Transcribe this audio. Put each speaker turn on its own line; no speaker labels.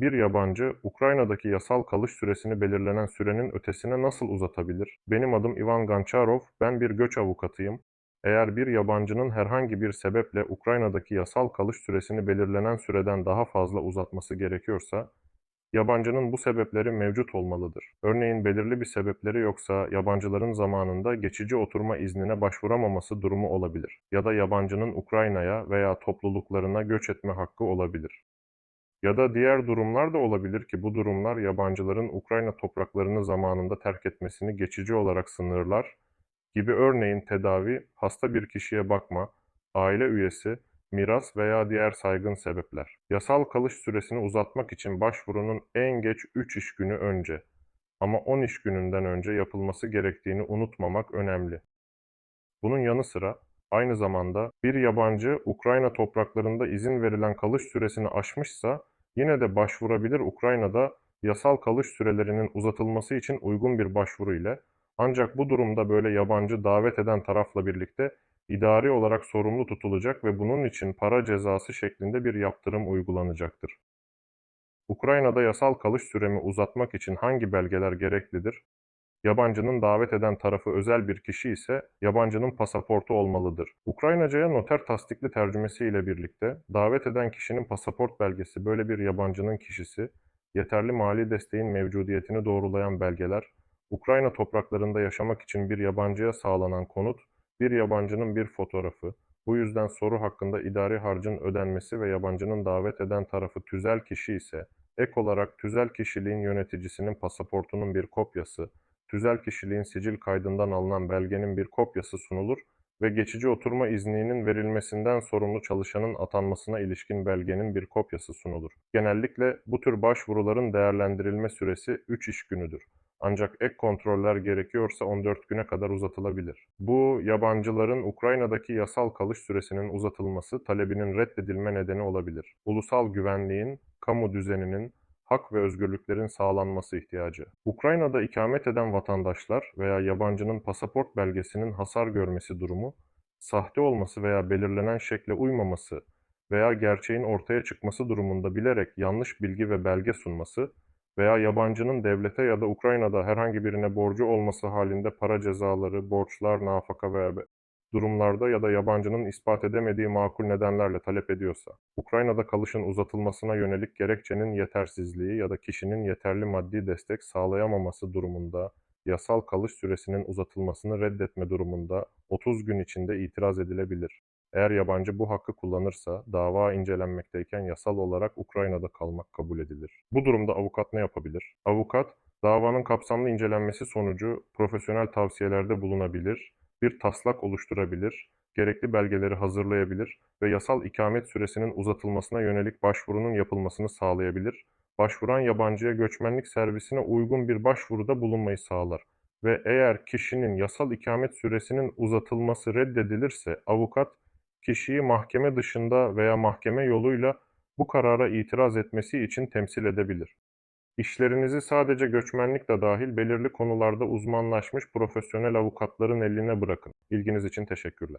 Bir yabancı, Ukrayna'daki yasal kalış süresini belirlenen sürenin ötesine nasıl uzatabilir? Benim adım Ivan Gancharov, ben bir göç avukatıyım. Eğer bir yabancının herhangi bir sebeple Ukrayna'daki yasal kalış süresini belirlenen süreden daha fazla uzatması gerekiyorsa, yabancının bu sebepleri mevcut olmalıdır. Örneğin belirli bir sebepleri yoksa yabancıların zamanında geçici oturma iznine başvuramaması durumu olabilir ya da yabancının Ukrayna'ya veya topluluklarına göç etme hakkı olabilir. Ya da diğer durumlar da olabilir ki bu durumlar yabancıların Ukrayna topraklarını zamanında terk etmesini geçici olarak sınırlar gibi örneğin tedavi, hasta bir kişiye bakma, aile üyesi, miras veya diğer saygın sebepler. Yasal kalış süresini uzatmak için başvurunun en geç 3 iş günü önce ama 10 iş gününden önce yapılması gerektiğini unutmamak önemli. Bunun yanı sıra aynı zamanda bir yabancı Ukrayna topraklarında izin verilen kalış süresini aşmışsa yine de başvurabilir Ukrayna'da yasal kalış sürelerinin uzatılması için uygun bir başvuru ile ancak bu durumda böyle yabancı davet eden tarafla birlikte idari olarak sorumlu tutulacak ve bunun için para cezası şeklinde bir yaptırım uygulanacaktır. Ukrayna'da yasal kalış süremi uzatmak için hangi belgeler gereklidir? Yabancının davet eden tarafı özel bir kişi ise yabancının pasaportu olmalıdır. Ukraynacaya noter tasdikli tercümesi ile birlikte davet eden kişinin pasaport belgesi böyle bir yabancının kişisi, yeterli mali desteğin mevcudiyetini doğrulayan belgeler, Ukrayna topraklarında yaşamak için bir yabancıya sağlanan konut, bir yabancının bir fotoğrafı, bu yüzden soru hakkında idari harcın ödenmesi ve yabancının davet eden tarafı tüzel kişi ise, ek olarak tüzel kişiliğin yöneticisinin pasaportunun bir kopyası, tüzel kişiliğin sicil kaydından alınan belgenin bir kopyası sunulur ve geçici oturma izninin verilmesinden sorumlu çalışanın atanmasına ilişkin belgenin bir kopyası sunulur. Genellikle bu tür başvuruların değerlendirilme süresi 3 iş günüdür. Ancak ek kontroller gerekiyorsa 14 güne kadar uzatılabilir. Bu, yabancıların Ukrayna'daki yasal kalış süresinin uzatılması talebinin reddedilme nedeni olabilir. Ulusal güvenliğin, kamu düzeninin, hak ve özgürlüklerin sağlanması ihtiyacı. Ukrayna'da ikamet eden vatandaşlar veya yabancının pasaport belgesinin hasar görmesi durumu, sahte olması veya belirlenen şekle uymaması veya gerçeğin ortaya çıkması durumunda bilerek yanlış bilgi ve belge sunması veya yabancının devlete ya da Ukrayna'da herhangi birine borcu olması halinde para cezaları, borçlar, nafaka ve durumlarda ya da yabancının ispat edemediği makul nedenlerle talep ediyorsa, Ukrayna'da kalışın uzatılmasına yönelik gerekçenin yetersizliği ya da kişinin yeterli maddi destek sağlayamaması durumunda, yasal kalış süresinin uzatılmasını reddetme durumunda 30 gün içinde itiraz edilebilir. Eğer yabancı bu hakkı kullanırsa dava incelenmekteyken yasal olarak Ukrayna'da kalmak kabul edilir. Bu durumda avukat ne yapabilir? Avukat, davanın kapsamlı incelenmesi sonucu profesyonel tavsiyelerde bulunabilir, bir taslak oluşturabilir, gerekli belgeleri hazırlayabilir ve yasal ikamet süresinin uzatılmasına yönelik başvurunun yapılmasını sağlayabilir. Başvuran yabancıya göçmenlik servisine uygun bir başvuruda bulunmayı sağlar ve eğer kişinin yasal ikamet süresinin uzatılması reddedilirse avukat kişiyi mahkeme dışında veya mahkeme yoluyla bu karara itiraz etmesi için temsil edebilir. İşlerinizi sadece göçmenlik de dahil belirli konularda uzmanlaşmış profesyonel avukatların eline bırakın. İlginiz için teşekkürler.